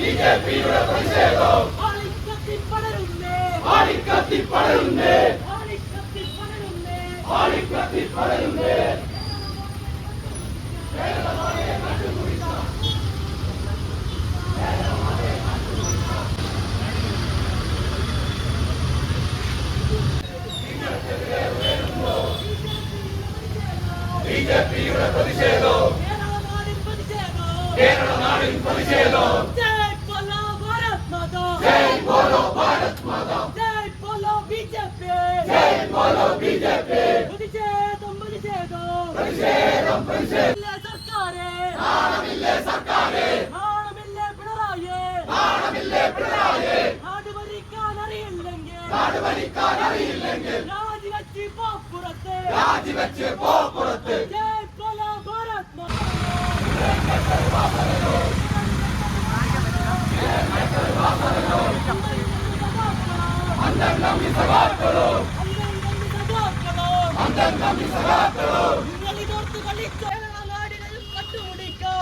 ബിജെപിയുടെ പ്രതിഷേധം ആളിക്കത്തി പടരുന്നേ ആളിക്കത്തി പടരുന്നേ ബിജെപിയുടെ പ്രതിഷേധം ಬಿಜೆಪಿಯ ಪ್ರತಿಷೇಧ ಕೇರಳ ನಾಡಿನ ಪ್ರತಿಷೇಧ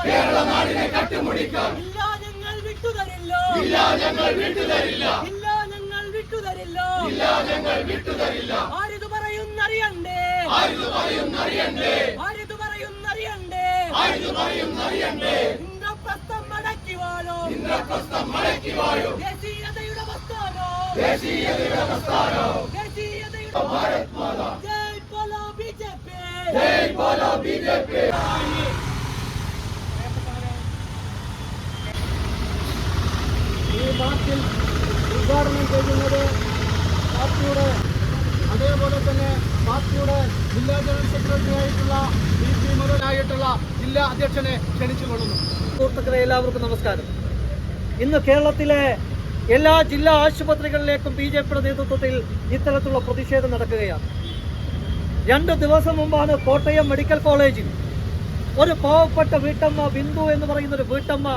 കേരള നാടിനെ കട്ടുമുടിക്കാൻ ഇല്ല ഞങ്ങൾ വിട്ടുതരില്ല ഇല്ല ഞങ്ങൾ വിട്ടുതരില്ല ഇല്ല ഞങ്ങൾ വിട്ടുതരില്ല ഇല്ല ഞങ്ങൾ വിട്ടുതരില്ല ആരിത് പറയുന്നറിയണ്ടേ ആരിത് പറയുന്നറിയണ്ടേ ആരിത് പറയുന്നറിയണ്ടേ ആരിത് പറയുന്നറിയണ്ടേ ഇന്ദ്രപ്രസ്ഥം മടക്കി വാഴോ ഇന്ദ്രപ്രസ്ഥം മടക്കി വാഴോ ദേശീയതയുടെ പ്രസ്ഥാനോ ദേശീയതയുടെ പ്രസ്ഥാനോ. ബി ജെ പി ജയ് ബോലോ ബിജെപി ഈ മാർച്ചിൽ ഉദ്ഘാടനം ചെയ്യുന്നത് പാർട്ടിയുടെ അതേപോലെ തന്നെ പാർട്ടിയുടെ ജില്ലാ ജനറൽ സെക്രട്ടറി ആയിട്ടുള്ള ബി പി മുരനായിട്ടുള്ള ജില്ലാ അധ്യക്ഷനെ ക്ഷണിച്ചുകൊള്ളുന്നു. സുഹൃത്തുക്കളെ എല്ലാവർക്കും നമസ്കാരം. ഇന്ന് കേരളത്തിലെ എല്ലാ ജില്ലാ ആശുപത്രികളിലേക്കും ബി ജെ പിയുടെ നേതൃത്വത്തിൽ ഇത്തരത്തിലുള്ള പ്രതിഷേധം നടക്കുകയാണ്. രണ്ട് ദിവസം മുമ്പാണ് കോട്ടയം മെഡിക്കൽ കോളേജിൽ ഒരു പാവപ്പെട്ട വീട്ടമ്മ ബിന്ദു എന്ന് പറയുന്ന ഒരു വീട്ടമ്മ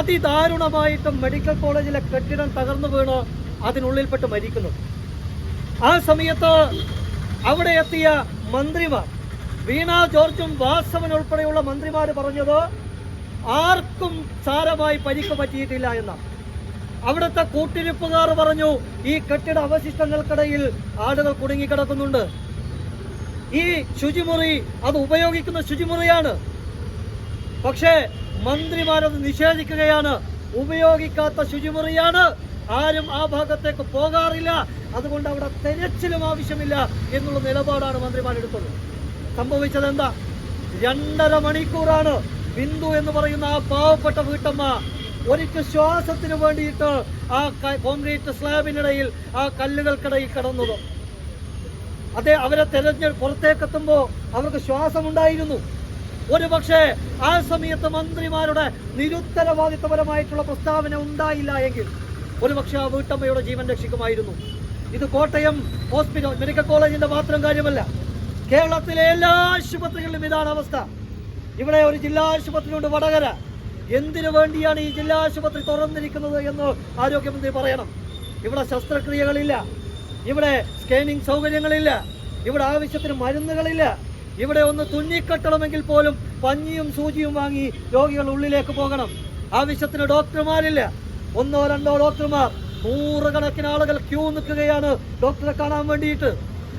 അതിദാരുണമായിട്ടും മെഡിക്കൽ കോളേജിലെ കെട്ടിടം തകർന്നു വീണ് അതിനുള്ളിൽപ്പെട്ട് മരിക്കുന്നത് ആ സമയത്ത് അവിടെ എത്തിയ മന്ത്രിമാർ വീണ ജോർജും വാസവൻ ഉൾപ്പെടെയുള്ള മന്ത്രിമാർ പറഞ്ഞത് ആർക്കും സാരമായി പരിക്ക് പറ്റിയിട്ടില്ല എന്നാണ്. അവിടുത്തെ കൂട്ടിരിപ്പുകാർ പറഞ്ഞു ഈ കെട്ടിട അവശിഷ്ടങ്ങൾക്കിടയിൽ ആളുകൾ കുടുങ്ങിക്കിടക്കുന്നുണ്ട്. ഈ ശുചിമുറി അത് ഉപയോഗിക്കുന്ന ശുചിമുറിയാണ്. പക്ഷേ മന്ത്രിമാരത് നിഷേധിക്കുകയാണ്. ഉപയോഗിക്കാത്ത ശുചിമുറിയാണ്. ആരും ആ ഭാഗത്തേക്ക് പോകാറില്ല. അതുകൊണ്ട് അവിടെ തെരച്ചിലും ആവശ്യമില്ല എന്നുള്ള നിലപാടാണ് മന്ത്രിമാരെടുത്തത് സംഭവിച്ചത് എന്താ രണ്ടര മണിക്കൂറാണ് ബിന്ദു എന്ന് പറയുന്ന ആ പാവപ്പെട്ട വീട്ടമ്മ ഒരിക്കൽ ശ്വാസത്തിന് വേണ്ടിയിട്ട് ആ കോൺക്രീറ്റ് സ്ലാബിനിടയിൽ ആ കല്ലുകൾക്കിടയിൽ കിടന്നത്. അതെ അവരെ തെരഞ്ഞ് പുറത്തേക്കെത്തുമ്പോൾ അവർക്ക് ശ്വാസമുണ്ടായിരുന്നു. ഒരു പക്ഷേ ആ സമയത്ത് മന്ത്രിമാരുടെ നിരുത്തരവാദിത്വപരമായിട്ടുള്ള പ്രസ്താവന ഉണ്ടായില്ല എങ്കിൽ ഒരു പക്ഷേ ആ വീട്ടമ്മയുടെ ജീവൻ രക്ഷിക്കുമായിരുന്നു. ഇത് കോട്ടയം ഹോസ്പിറ്റൽ മെഡിക്കൽ കോളേജിന്റെ മാത്രം കാര്യമല്ല. കേരളത്തിലെ എല്ലാ ആശുപത്രികളിലും ഇതാണ് അവസ്ഥ. ഇവിടെ ഒരു ജില്ലാ ആശുപത്രിയുണ്ട് വടകര. എന്തിനു വേണ്ടിയാണ് ഈ ജില്ലാ ആശുപത്രി തുറന്നിരിക്കുന്നത് എന്ന് ആരോഗ്യമന്ത്രി പറയണം? ഇവിടെ ശസ്ത്രക്രിയകളില്ല. ഇവിടെ സ്കാനിങ് സൗകര്യങ്ങളില്ല. ഇവിടെ ആവശ്യത്തിന് മരുന്നുകളില്ല. ഇവിടെ ഒന്ന് തുന്നിക്കെട്ടണമെങ്കിൽ പോലും പഞ്ഞിയും സൂചിയും വാങ്ങി രോഗികൾ ഉള്ളിലേക്ക് പോകണം. ആവശ്യത്തിന് ഡോക്ടർമാരില്ല. ഒന്നോ രണ്ടോ ഡോക്ടർമാർ നൂറുകണക്കിന് ആളുകൾ ക്യൂ നിൽക്കുകയാണ് ഡോക്ടറെ കാണാൻ വേണ്ടിയിട്ട്.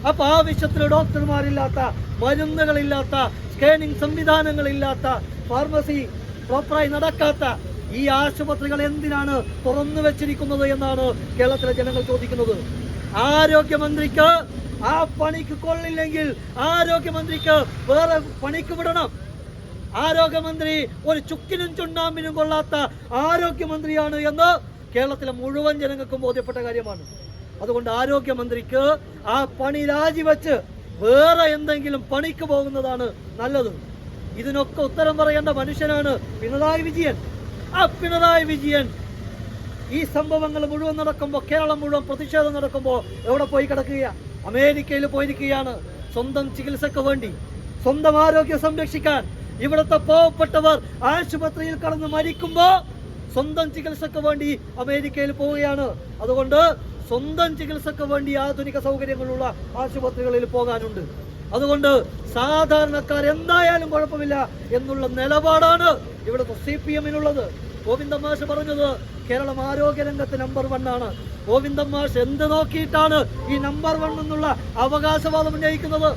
അപ്പൊ ആവശ്യത്തിന് ഡോക്ടർമാരില്ലാത്ത മരുന്നുകളില്ലാത്ത സ്കാനിങ് സംവിധാനങ്ങളില്ലാത്ത ഫാർമസി പ്രോപ്പറായി നടക്കാത്ത ഈ ആശുപത്രികൾ എന്തിനാണ് തുറന്നു വെച്ചിരിക്കുന്നത് എന്നാണ് കേരളത്തിലെ ജനങ്ങൾ ചോദിക്കുന്നത്. ആരോഗ്യമന്ത്രിക്ക് ആ പണിക്ക് കൊള്ളില്ലെങ്കിൽ ആരോഗ്യമന്ത്രിക്ക് വേറെ പണിക്ക് വിടണം. ആരോഗ്യമന്ത്രി ഒരു ചുക്കിനും ചുണ്ണാമ്പിനും കൊള്ളാത്ത ആരോഗ്യമന്ത്രിയാണ് എന്ന് കേരളത്തിലെ മുഴുവൻ ജനങ്ങൾക്കും ബോധ്യപ്പെട്ട കാര്യമാണ്. അതുകൊണ്ട് ആരോഗ്യമന്ത്രിക്ക് ആ പണി രാജിവെച്ച് വേറെ എന്തെങ്കിലും പണിക്ക് പോകുന്നതാണ് നല്ലത്. ഇതിനൊക്കെ ഉത്തരം പറയേണ്ട മനുഷ്യനാണ് പിണറായി വിജയൻ. ആ പിണറായി വിജയൻ ഈ സംഭവങ്ങൾ മുഴുവൻ നടക്കുമ്പോൾ കേരളം മുഴുവൻ പ്രതിഷേധം നടക്കുമ്പോൾ എവിടെ പോയി കിടക്കുക അമേരിക്കയിൽ പോയിരിക്കുകയാണ്. സ്വന്തം ചികിത്സക്ക് വേണ്ടി സ്വന്തം ആരോഗ്യം സംരക്ഷിക്കാൻ. ഇവിടുത്തെ പാവപ്പെട്ടവർ ആശുപത്രിയിൽ കടന്ന് മരിക്കുമ്പോൾ സ്വന്തം ചികിത്സക്ക് വേണ്ടി അമേരിക്കയിൽ പോവുകയാണ്. അതുകൊണ്ട് സ്വന്തം ചികിത്സക്ക് വേണ്ടി ആധുനിക സൗകര്യങ്ങളുള്ള ആശുപത്രികളിൽ പോകാനുണ്ട്. അതുകൊണ്ട് സാധാരണക്കാർ എന്തായാലും കുഴപ്പമില്ല എന്നുള്ള നിലപാടാണ് ഇവിടുത്തെ സി പി എമ്മിനുള്ളത് ഗോവിന്ദൻ മാഷ് പറഞ്ഞത് കേരളം ആരോഗ്യ രംഗത്ത് നമ്പർ വൺ ആണ്. ഗോവിന്ദൻ മാഷ് എന്ത് നോക്കിയിട്ടാണ് ഈ നമ്പർ വൺ എന്നുള്ള അവകാശവാദം ഉന്നയിക്കുന്നത്?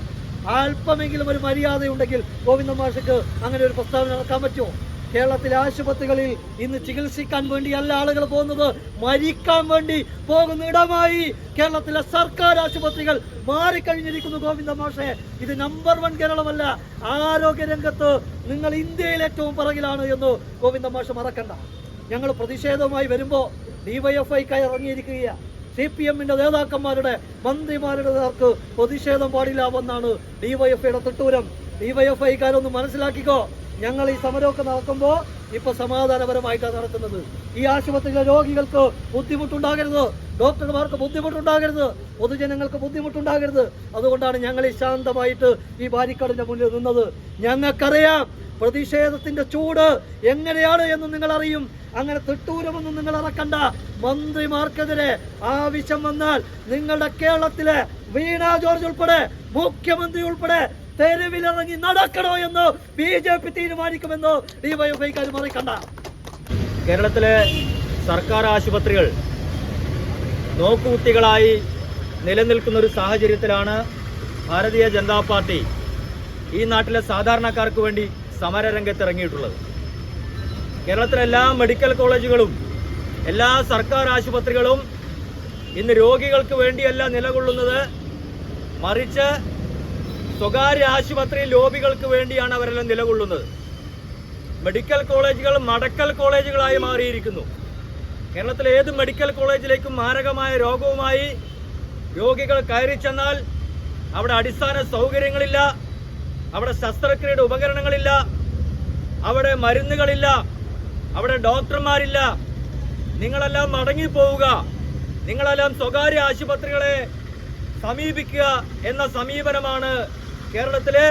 അല്പമെങ്കിലും ഒരു മര്യാദയുണ്ടെങ്കിൽ ഗോവിന്ദൻ മാഷക്ക് അങ്ങനെ ഒരു പ്രസ്താവന നടത്താൻ പറ്റുമോ? കേരളത്തിലെ ആശുപത്രികളിൽ ഇന്ന് ചികിത്സിക്കാൻ വേണ്ടിയല്ല ആളുകൾ പോകുന്നത് മരിക്കാൻ വേണ്ടി പോകുന്ന ഇടമായി കേരളത്തിലെ സർക്കാർ ആശുപത്രികൾ മാറിക്കഴിഞ്ഞിരിക്കുന്നു ഗോവിന്ദ മാഷെ. ഇത് നമ്പർ വൺ കേരളമല്ല ആരോഗ്യ രംഗത്ത് നിങ്ങൾ ഇന്ത്യയിൽ ഏറ്റവും പിറകിലാണ് എന്ന് ഗോവിന്ദ മാഷ് മറക്കണ്ട. ഞങ്ങൾ പ്രതിഷേധവുമായി വരുമ്പോൾ ഡിവൈഎഫ്ഐക്കായി ഇറങ്ങിയിരിക്കുകയാണ് സി പി എമ്മിന്റെ നേതാക്കന്മാരുടെ മന്ത്രിമാരുടെ നേർക്ക് പ്രതിഷേധം പാടില്ല എന്നാണ് ഡിവൈഎഫ്ഐയുടെ തിട്ടൂരം. ഡിവൈഎഫ്ഐക്കാരൊന്ന് മനസ്സിലാക്കിക്കോ. ഞങ്ങൾ ഈ സമരമൊക്കെ നടക്കുമ്പോൾ ഇപ്പൊ സമാധാനപരമായിട്ടാണ് നടക്കുന്നത് ഈ ആശുപത്രിയിലെ രോഗികൾക്ക് ബുദ്ധിമുട്ടുണ്ടാകരുത്. ഡോക്ടർമാർക്ക് ബുദ്ധിമുട്ടുണ്ടാകരുത്. പൊതുജനങ്ങൾക്ക് ബുദ്ധിമുട്ടുണ്ടാകരുത്. അതുകൊണ്ടാണ് ഞങ്ങൾ ഈ ശാന്തമായിട്ട് ഈ ബാരിക്കാടിന്റെ മുന്നിൽ നിന്നത്. ഞങ്ങൾക്കറിയാം പ്രതിഷേധത്തിന്റെ ചൂട് എങ്ങനെയാണ് എന്ന് നിങ്ങൾ അറിയും. അങ്ങനെ തിട്ടൂരമൊന്നും നിങ്ങൾ ഇറക്കണ്ട മന്ത്രിമാർക്കെതിരെ ആവശ്യം വന്നാൽ നിങ്ങളുടെ കേരളത്തിലെ വീണ ജോർജ് ഉൾപ്പെടെ മുഖ്യമന്ത്രി ഉൾപ്പെടെ തെരുവിലിറങ്ങി നടക്കണോ എന്ന് ബി ജെ പി തീരുമാനിക്കുമെന്ന് ഡിവൈഎഫ്ഐക്കാർ മറിക്കണ്ട കേരളത്തിലെ സർക്കാർ ആശുപത്രികൾ നോക്കുകുത്തികളായി നിലനിൽക്കുന്ന ഒരു സാഹചര്യത്തിലാണ് ഭാരതീയ ജനതാ പാർട്ടി ഈ നാട്ടിലെ സാധാരണക്കാർക്ക് വേണ്ടി സമരരംഗത്ത് ഇറങ്ങിയിട്ടുള്ളത് കേരളത്തിലെ എല്ലാ മെഡിക്കൽ കോളേജുകളും എല്ലാ സർക്കാർ ആശുപത്രികളും ഇന്ന് രോഗികൾക്ക് വേണ്ടിയല്ല നിലകൊള്ളുന്നത്. മറിച്ച് സ്വകാര്യ ആശുപത്രി ലോബികൾക്ക് വേണ്ടിയാണ് അവരെല്ലാം നിലകൊള്ളുന്നത്. മെഡിക്കൽ കോളേജുകൾ മടക്കൽ കോളേജുകളായി മാറിയിരിക്കുന്നു. കേരളത്തിലെ ഏത് മെഡിക്കൽ കോളേജിലേക്കും മാരകമായ രോഗവുമായി രോഗികൾ കയറി ചെന്നാൽ അവിടെ അടിസ്ഥാന സൗകര്യങ്ങളില്ല അവിടെ ശസ്ത്രക്രിയയുടെ ഉപകരണങ്ങളില്ല അവിടെ മരുന്നുകളില്ല അവിടെ ഡോക്ടർമാരില്ല. നിങ്ങളെല്ലാം മടങ്ങിപ്പോവുക നിങ്ങളെല്ലാം സ്വകാര്യ ആശുപത്രികളെ സമീപിക്കുക എന്ന സമീപനമാണ് കേരളത്തിലെ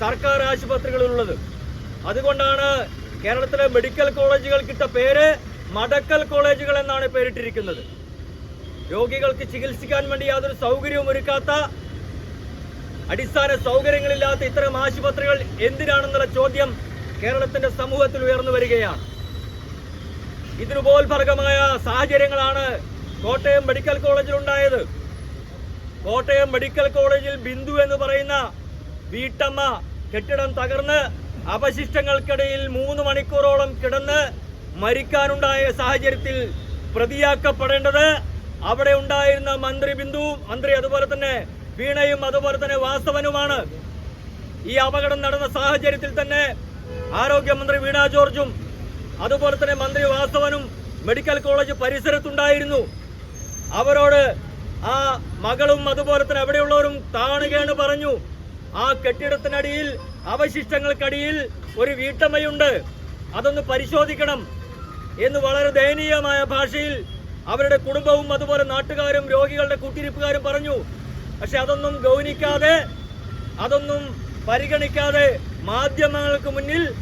സർക്കാർ ആശുപത്രികളിലുള്ളത്. അതുകൊണ്ടാണ് കേരളത്തിലെ മെഡിക്കൽ കോളേജുകൾ കോളേജുകൾക്കിട്ട പേര് മടക്കൽ കോളേജുകൾ എന്നാണ് പേരിട്ടിരിക്കുന്നത്. രോഗികൾക്ക് ചികിത്സിക്കാൻ വേണ്ടി യാതൊരു സൗകര്യവും ഒരുക്കാത്ത അടിസ്ഥാന സൗകര്യങ്ങളില്ലാത്ത ഇത്തരം ആശുപത്രികൾ എന്തിനാണെന്നുള്ള ചോദ്യം കേരളത്തിന്റെ സമൂഹത്തിൽ ഉയർന്നു വരികയാണ്. ഇതിനുപോൽഭർഗമായ സാഹചര്യങ്ങളാണ് കോട്ടയം മെഡിക്കൽ കോളേജിൽ ഉണ്ടായത് കോട്ടയം മെഡിക്കൽ കോളേജിൽ ബിന്ദു എന്ന് പറയുന്ന വീട്ടമ്മ കെട്ടിടം തകർന്ന് അവശിഷ്ടങ്ങൾക്കിടയിൽ മൂന്ന് മണിക്കൂറോളം കിടന്ന് മരിക്കാനുണ്ടായ സാഹചര്യത്തിൽ പ്രതിയാക്കപ്പെടേണ്ടത് അവിടെ ഉണ്ടായിരുന്ന മന്ത്രി ബിന്ദു മന്ത്രി അതുപോലെ തന്നെ വീണയും അതുപോലെ തന്നെ വാസവനുമാണ്. ഈ അപകടം നടന്ന സാഹചര്യത്തിൽ തന്നെ ആരോഗ്യമന്ത്രി വീണ ജോർജും അതുപോലെ തന്നെ മന്ത്രി വാസവനും മെഡിക്കൽ കോളേജ് പരിസരത്തുണ്ടായിരുന്നു. അവരോട് ആ മകളും അതുപോലെ തന്നെ അവിടെയുള്ളവരും താണുകയാണ് പറഞ്ഞു. ആ കെട്ടിടത്തിനടിയിൽ അവശിഷ്ടങ്ങൾക്കടിയിൽ ഒരു വീട്ടമ്മയുണ്ട്. അതൊന്ന് പരിശോധിക്കണം എന്ന് വളരെ ദയനീയമായ ഭാഷയിൽ അവരുടെ കുടുംബവും അതുപോലെ നാട്ടുകാരും രോഗികളുടെ കൂട്ടിരിപ്പുകാരും പറഞ്ഞു. പക്ഷെ അതൊന്നും ഗൗനിക്കാതെ അതൊന്നും പരിഗണിക്കാതെ മാധ്യമങ്ങൾക്ക് മുന്നിൽ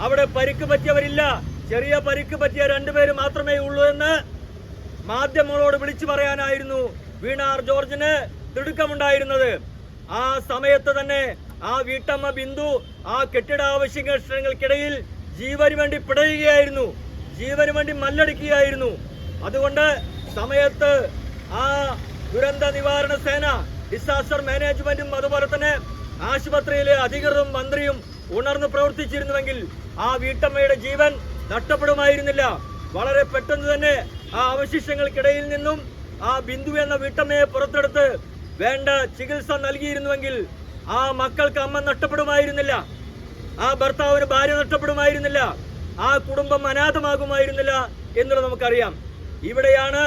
അവിടെ പരിക്ക് പറ്റിയവരില്ല. ചെറിയ പരിക്ക് പറ്റിയ രണ്ടുപേര് മാത്രമേ ഉള്ളൂ എന്ന് മാധ്യമങ്ങളോട് വിളിച്ചു പറയാനായിരുന്നു വീണാർ ജോർജിന് തിടുക്കമുണ്ടായിരുന്നത്. ആ സമയത്ത് തന്നെ ആ വീട്ടമ്മ ബിന്ദു ആ കെട്ടിട ആവശ്യങ്ങൾക്കിടയിൽ ജീവന് വേണ്ടി പിടയുകയായിരുന്നു. ജീവന് വേണ്ടി മല്ലടിക്കുകയായിരുന്നു. അതുകൊണ്ട് സമയത്ത് ആ ദുരന്ത നിവാരണ സേന ഡിസാസ്റ്റർ മാനേജ്മെന്റും അതുപോലെ തന്നെ ആശുപത്രിയിലെ അധികൃതരും മന്ത്രിയും ഉണർന്ന് പ്രവർത്തിച്ചിരുന്നുവെങ്കിൽ ആ വീട്ടമ്മയുടെ ജീവൻ നഷ്ടപ്പെടുമായിരുന്നില്ല. വളരെ പെട്ടെന്ന് തന്നെ ആ അവശിഷ്ടങ്ങൾക്കിടയിൽ നിന്നും ആ ബിന്ദു എന്ന വീട്ടമ്മയെ പുറത്തെടുത്ത് വേണ്ട ചികിത്സ നൽകിയിരുന്നുവെങ്കിൽ ആ മക്കൾക്ക് അമ്മ നഷ്ടപ്പെടുമായിരുന്നില്ല. ആ ഭർത്താവിന് ഭാര്യ നഷ്ടപ്പെടുമായിരുന്നില്ല. ആ കുടുംബം അനാഥമാകുമായിരുന്നില്ല എന്നുള്ളത് നമുക്കറിയാം. ഇവിടെയാണ്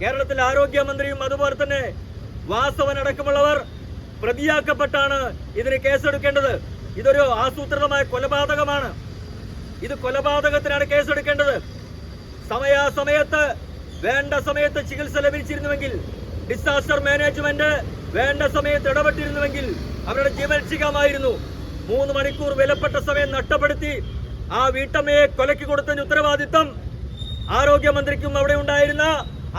കേരളത്തിലെ ആരോഗ്യമന്ത്രിയും അതുപോലെ തന്നെ വാസവൻ അടക്കമുള്ളവർ പ്രതിയാക്കപ്പെട്ടാണ് ഇതിന് കേസെടുക്കേണ്ടത്. ഇതൊരു ആസൂത്രിതമായ കൊലപാതകമാണ്. ഇത് കൊലപാതകത്തിനാണ് കേസെടുക്കേണ്ടത്. സമയാസമയത്ത് വേണ്ട സമയത്ത് ചികിത്സ ലഭിച്ചിരുന്നുവെങ്കിൽ ഡിസാസ്റ്റർ മാനേജ്മെന്റ് വേണ്ട സമയത്ത് ഇടപെട്ടിരുന്നുവെങ്കിൽ അവരുടെ ജീവൻ രക്ഷിക്കാമായിരുന്നു മൂന്ന് മണിക്കൂർ വിലപ്പെട്ട സമയം നഷ്ടപ്പെടുത്തി ആ വീട്ടമ്മയെ കൊലക്കി കൊടുത്തതിന് ഉത്തരവാദിത്തം ആരോഗ്യമന്ത്രിക്കും അവിടെ ഉണ്ടായിരുന്ന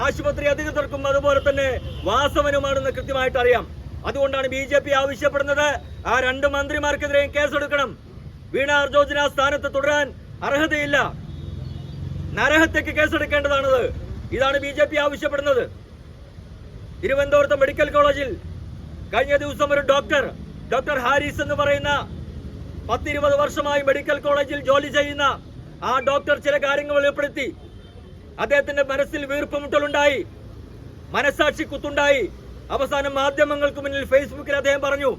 ആശുപത്രി അധികൃതർക്കും അതുപോലെ തന്നെ വാസവനുമാണെന്ന് കൃത്യമായിട്ട് അറിയാം. അതുകൊണ്ടാണ് ബി ജെ പി ആവശ്യപ്പെടുന്നത് ആ രണ്ട് മന്ത്രിമാർക്കെതിരെയും കേസെടുക്കണം. വീണ അർജോജിന് ആ സ്ഥാനത്ത് തുടരാൻ അർഹതയില്ല. നരഹത്യക്ക് കേസെടുക്കേണ്ടതാണത്. ഇതാണ് ബി ജെ പി ആവശ്യപ്പെടുന്നത്. തിരുവനന്തപുരത്ത് മെഡിക്കൽ കോളേജിൽ കഴിഞ്ഞ ദിവസം ഒരു ഡോക്ടർ ഡോക്ടർ ഹാരിസ് എന്ന് പറയുന്ന പത്തിരുപത് വർഷമായി മെഡിക്കൽ കോളേജിൽ ജോലി ചെയ്യുന്ന ആ ഡോക്ടർ ചില കാര്യങ്ങൾ വെളിപ്പെടുത്തി. അദ്ദേഹത്തിന്റെ മനസ്സിൽ വീർപ്പുമുട്ടലുണ്ടായി മനസാക്ഷി കുത്തുണ്ടായി. അവസാനം മാധ്യമങ്ങൾക്ക് മുന്നിൽ ഫേസ്ബുക്കിൽ അദ്ദേഹം പറഞ്ഞു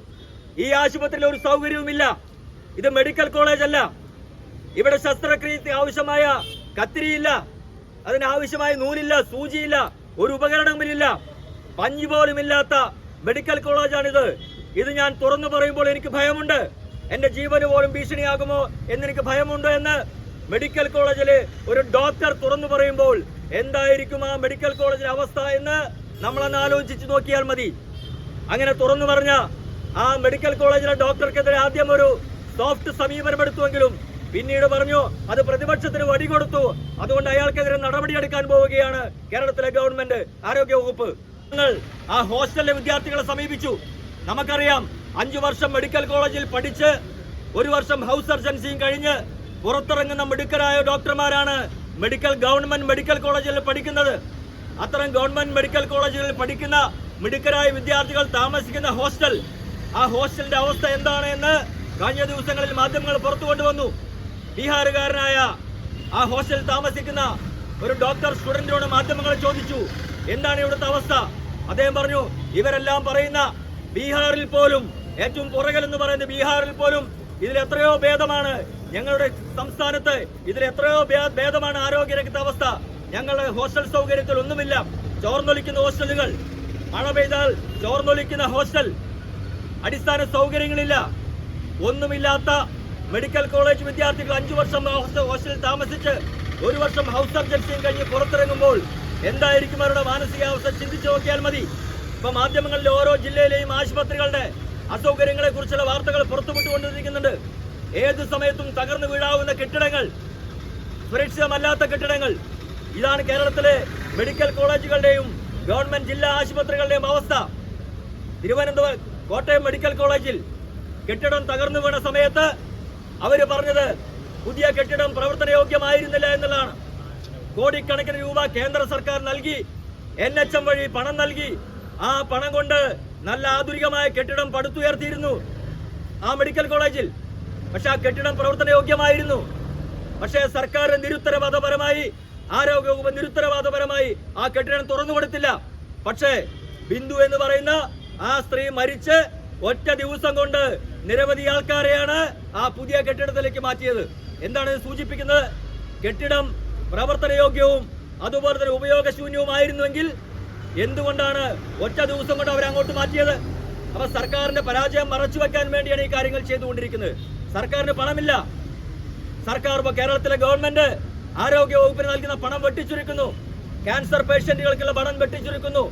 ഈ ആശുപത്രിയിൽ ഒരു സൗകര്യവുമില്ല. ഇത് മെഡിക്കൽ കോളേജ് അല്ല ഇവിടെ ശസ്ത്രക്രിയക്ക് ആവശ്യമായ കത്തിരിയില്ല. അതിനാവശ്യമായ നൂലില്ല സൂചിയില്ല ഒരു ഉപകരണമില്ല പഞ്ഞി പോലും ഇല്ലാത്ത മെഡിക്കൽ കോളേജാണിത്. ഇത് ഞാൻ തുറന്നു പറയുമ്പോൾ എനിക്ക് ഭയമുണ്ട്. എന്റെ ജീവന് പോലും ഭീഷണിയാകുമോ എന്നെനിക്ക് ഭയമുണ്ട് എന്ന് മെഡിക്കൽ കോളേജിലെ ഒരു ഡോക്ടർ തുറന്നു പറയുമ്പോൾ എന്തായിരിക്കും ആ മെഡിക്കൽ കോളേജിലെ അവസ്ഥ എന്ന് നമ്മളൊന്ന് ആലോചിച്ച് നോക്കിയാൽ മതി. അങ്ങനെ തുറന്നു പറഞ്ഞ ആ മെഡിക്കൽ കോളേജിലെ ഡോക്ടർക്കെതിരെ ആദ്യം ഒരു സോഫ്റ്റ് സമീപനമെടുത്തുവെങ്കിലും പിന്നീട് പറഞ്ഞു അത് പ്രതിപക്ഷത്തിന് വടി കൊടുത്തു. അതുകൊണ്ട് അയാൾക്കെതിരെ നടപടിയെടുക്കാൻ പോവുകയാണ് കേരളത്തിലെ ഗവൺമെന്റ് ആരോഗ്യ വകുപ്പ്. ആ ഹോസ്റ്റലിലെ വിദ്യാർത്ഥികളെ സമീപിച്ചു. നമുക്കറിയാം അഞ്ചു വർഷം മെഡിക്കൽ കോളേജിൽ പഠിച്ച് ഒരു വർഷം ഹൗസ് സർജൻസിയും കഴിഞ്ഞ് പുറത്തിറങ്ങുന്ന മിടുക്കരായ ഡോക്ടർമാരാണ് മെഡിക്കൽ ഗവൺമെന്റ് മെഡിക്കൽ കോളേജിൽ പഠിക്കുന്നത്. അത്തരം ഗവൺമെന്റ് മെഡിക്കൽ കോളേജുകളിൽ പഠിക്കുന്ന മിടുക്കരായ വിദ്യാർത്ഥികൾ താമസിക്കുന്ന ഹോസ്റ്റൽ ആ ഹോസ്റ്റലിന്റെ അവസ്ഥ എന്താണ് എന്ന് കഴിഞ്ഞ ദിവസങ്ങളിൽ മാധ്യമങ്ങൾ പുറത്തു കൊണ്ടുവന്നു. ബീഹാറുകാരനായ ആ ഹോസ്റ്റലിൽ താമസിക്കുന്ന ഒരു ഡോക്ടർ സ്റ്റുഡന്റിനോട് മാധ്യമങ്ങൾ ചോദിച്ചു എന്താണ് ഇവിടുത്തെ അവസ്ഥ? അദ്ദേഹം പറഞ്ഞു ഇവരെല്ലാം പറയുന്ന ബീഹാറിൽ പോലും ഏറ്റവും പുറകൽ എന്ന് പറയുന്ന ബീഹാറിൽ പോലും ഇതിൽ എത്രയോ ഭേദമാണ്. ഞങ്ങളുടെ സംസ്ഥാനത്ത് ഇതിൽ എത്രയോ ഭേദമാണ് ആരോഗ്യരംഗത്തെ അവസ്ഥ. ഞങ്ങളുടെ ഹോസ്റ്റൽ സൗകര്യത്തിൽ ഒന്നുമില്ല. ചോർന്നൊലിക്കുന്ന ഹോസ്റ്റലുകൾ. മഴ പെയ്താൽ ചോർന്നൊലിക്കുന്ന ഹോസ്റ്റൽ. അടിസ്ഥാന സൗകര്യങ്ങളില്ല. ഒന്നുമില്ലാത്ത മെഡിക്കൽ കോളേജ് വിദ്യാർത്ഥികൾ അഞ്ചു വർഷം ഹോസ്റ്റ- ഹോസ്റ്റലിൽ താമസിച്ച് ഒരു വർഷം ഹൗസ് സർജൻസിയും കഴിഞ്ഞ് പുറത്തിറങ്ങുമ്പോൾ എന്തായിരിക്കും അവരുടെ മാനസികാവസ്ഥ? ചിന്തിച്ചു നോക്കിയാൽ മതി. ഇപ്പൊ മാധ്യമങ്ങളിലെ ഓരോ ജില്ലയിലെയും ആശുപത്രികളുടെ അസൗകര്യങ്ങളെ കുറിച്ചുള്ള വാർത്തകൾ പുറത്തുവിട്ടുകൊണ്ടിരിക്കുന്നുണ്ട്. ഏത് സമയത്തും തകർന്നു വീഴാവുന്ന കെട്ടിടങ്ങൾ സുരക്ഷിതമല്ലാത്ത കെട്ടിടങ്ങൾ. ഇതാണ് കേരളത്തിലെ മെഡിക്കൽ കോളേജുകളുടെയും ഗവൺമെന്റ് ജില്ലാ ആശുപത്രികളുടെയും അവസ്ഥ. തിരുവനന്തപുരം കോട്ടയം മെഡിക്കൽ കോളേജിൽ കെട്ടിടം തകർന്നു വീണ സമയത്ത് അവർ പറഞ്ഞത് പുതിയ കെട്ടിടം പ്രവർത്തനയോഗ്യമായിരുന്നില്ല എന്നുള്ളതാണ്. കോടിക്കണക്കിന് രൂപ കേന്ദ്ര സർക്കാർ നൽകി. എൻ എച്ച് എം വഴി പണം നൽകി. ആ പണം കൊണ്ട് നല്ല ആധുനികമായ കെട്ടിടം പടുത്തുയർത്തിയിരുന്നു. ആ മെഡിക്കൽ കോളേജിൽ. പക്ഷെ ആ കെട്ടിടം പ്രവർത്തനയോഗ്യമായിരുന്നു. പക്ഷേ സർക്കാർ നിരുത്തരവാദപരമായി ആരോഗ്യവകുപ്പ് നിരുത്തരവാദപരമായി ആ കെട്ടിടം തുറന്നു കൊടുത്തില്ല. പക്ഷേ ബിന്ദു എന്ന് പറയുന്ന ആ സ്ത്രീ മരിച്ച് ഒറ്റ ദിവസം കൊണ്ട് നിരവധി ആൾക്കാരെയാണ് ആ പുതിയ കെട്ടിടത്തിലേക്ക് മാറ്റിയത്. എന്താണ് സൂചിപ്പിക്കുന്നത്? കെട്ടിടം പ്രവർത്തനയോഗ്യവും അതുപോലെ തന്നെ ഉപയോഗശൂന്യവുമായിരുന്നുവെങ്കിൽ എന്തുകൊണ്ടാണ് ഒറ്റ ദിവസം കൊണ്ട് അവരെ അങ്ങോട്ട് മാറ്റിയത്? അപ്പൊ സർക്കാരിന്റെ പരാജയം മറച്ചു വെക്കാൻ വേണ്ടിയാണ് ഈ കാര്യങ്ങൾ ചെയ്തുകൊണ്ടിരിക്കുന്നത്. സർക്കാരിന് പണമില്ല. സർക്കാർ ഇപ്പോൾ കേരളത്തിലെ ഗവൺമെന്റ് ആരോഗ്യ വകുപ്പിന് നൽകുന്ന പണം വെട്ടിച്ചുരുക്കുന്നു. ക്യാൻസർ പേഷ്യന്റുകൾക്കുള്ള പണം വെട്ടിച്ചുരുക്കുന്നു.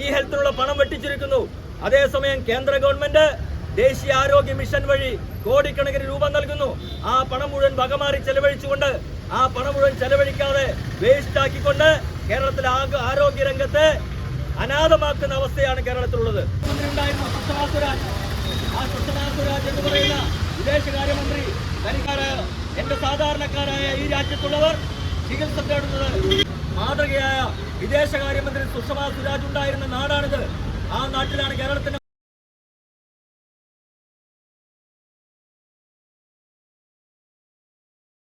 ഈ ഹെൽത്തിനുള്ള പണം വെട്ടിച്ചുരുക്കുന്നു. അതേസമയം കേന്ദ്ര ഗവൺമെന്റ് ദേശീയ ആരോഗ്യ മിഷൻ വഴി കോടിക്കണക്കിന് രൂപ നൽകുന്നു. ആ പണം മുഴുവൻ വകമാറി ചെലവഴിച്ചുകൊണ്ട് ആ പണം മുഴുവൻ ചെലവഴിക്കാതെ വേസ്റ്റ് ആക്കിക്കൊണ്ട് കേരളത്തിലെ ആരോഗ്യ രംഗത്ത് അനാഥമാക്കുന്ന അവസ്ഥയാണ് കേരളത്തിലുള്ളത്. ആ എന്ന് പറയുന്ന വിദേശകാര്യമന്ത്രി ധനികാരായ എന്റെ സാധാരണക്കാരായ ഈ രാജ്യത്തുള്ളവർ ചികിത്സ തേടുന്നത് മാതൃകയായ വിദേശകാര്യമന്ത്രി സുഷമാ സ്വരാജ് ഉണ്ടായിരുന്ന നാടാണിത്. ആ നാട്ടിലാണ് കേരളത്തിന്റെ